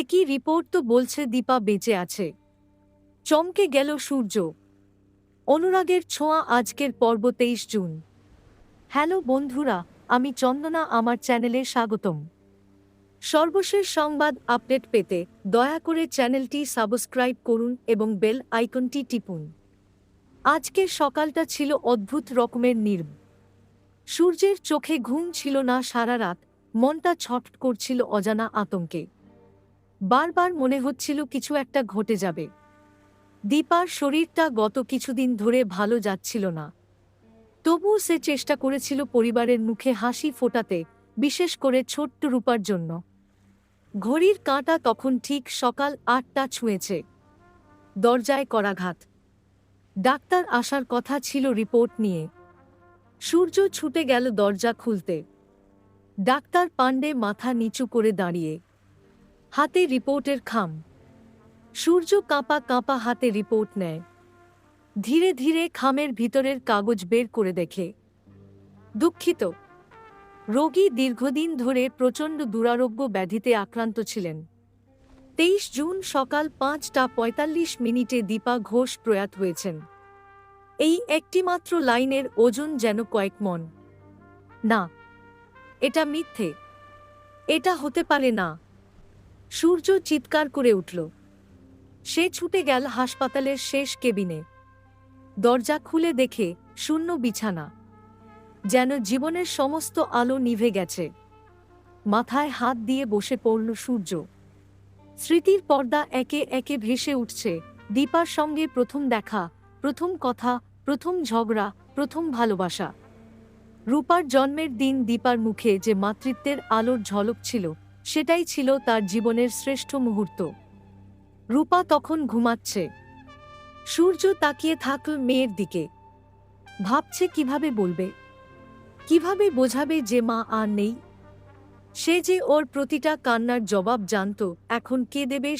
একই রিপোর্ট তো বলছে দীপা বেঁচে আছে। চমকে গেল সূর্য। অনুরাগের ছোঁয়া আজকের পর্ব তেইশ জুন। হ্যালো বন্ধুরা, আমি চন্দনা, আমার চ্যানেলে স্বাগতম। সর্বশেষ সংবাদ আপডেট পেতে দয়া করে চ্যানেলটি সাবস্ক্রাইব করুন এবং বেল আইকনটি টিপুন। আজকের সকালটা ছিল অদ্ভুত রকমের নির্ম সূর্যের চোখে ঘুম ছিল না সারা রাত, মনটা ছট করছিল অজানা আতঙ্কে। বারবার মনে হচ্ছিল কিছু একটা ঘটে যাবে। দীপার শরীরটা গত কিছুদিন ধরে ভালো যাচ্ছিল না। তবুও সে চেষ্টা করেছিল পরিবারের মুখে হাসি ফোটাতে, বিশেষ করে ছোট্ট রূপার জন্য। ঘড়ির কাঁটা তখন ঠিক সকাল আটটা ছুঁয়েছে। দরজায় করাঘাত। ডাক্তার আসার কথা ছিল রিপোর্ট নিয়ে। সূর্য ছুটে গেল দরজা খুলতে। ডাক্তার পাণ্ডে মাথা নিচু করে দাঁড়িয়ে। হাতে রিপোর্টের খাম। সূর্য কাঁপা কাঁপা হাতে রিপোর্ট নেয়। ধীরে ধীরে খামের ভিতরের কাগজ বের করে দেখে। দুঃখিত। রোগী দীর্ঘদিন ধরে প্রচণ্ড দুরারোগ্য ব্যাধিতে আক্রান্ত ছিলেন। তেইশ জুন সকাল পাঁচটা পঁয়তাল্লিশ মিনিটে দীপা ঘোষ প্রয়াত হয়েছেন। এই একটিমাত্র লাইনের ওজন যেন কয়েক মন। না, এটা মিথ্যে। এটা হতে পারে না। সূর্য চিৎকার করে উঠল। সে ছুটে গেল হাসপাতালের শেষ কেবিনে। দরজা খুলে দেখে শূন্য বিছানা। যেন জীবনের সমস্ত আলো নিভে গেছে। মাথায় হাত দিয়ে বসে পড়ল সূর্য। স্মৃতির পর্দা একে একে ভেসে উঠছে। দীপার সঙ্গে প্রথম দেখা, প্রথম কথা, প্রথম ঝগড়া, প্রথম ভালোবাসা। রূপার জন্মের দিন দীপার মুখে যে মাতৃত্বের আলোর ঝলক ছিল সেটাই ছিল তার জীবনের শ্রেষ্ঠ মুহূর্ত। রূপা তখন ঘুমাচ্ছে। সূর্য তাকিয়ে থাকল মেয়ের দিকে। ভাবছে কীভাবে বলবে? কীভাবে বোঝাবে যে মা আর নেই? সে যে ওর প্রতিটা কান্নার জবাব জানত, এখন কে দেবে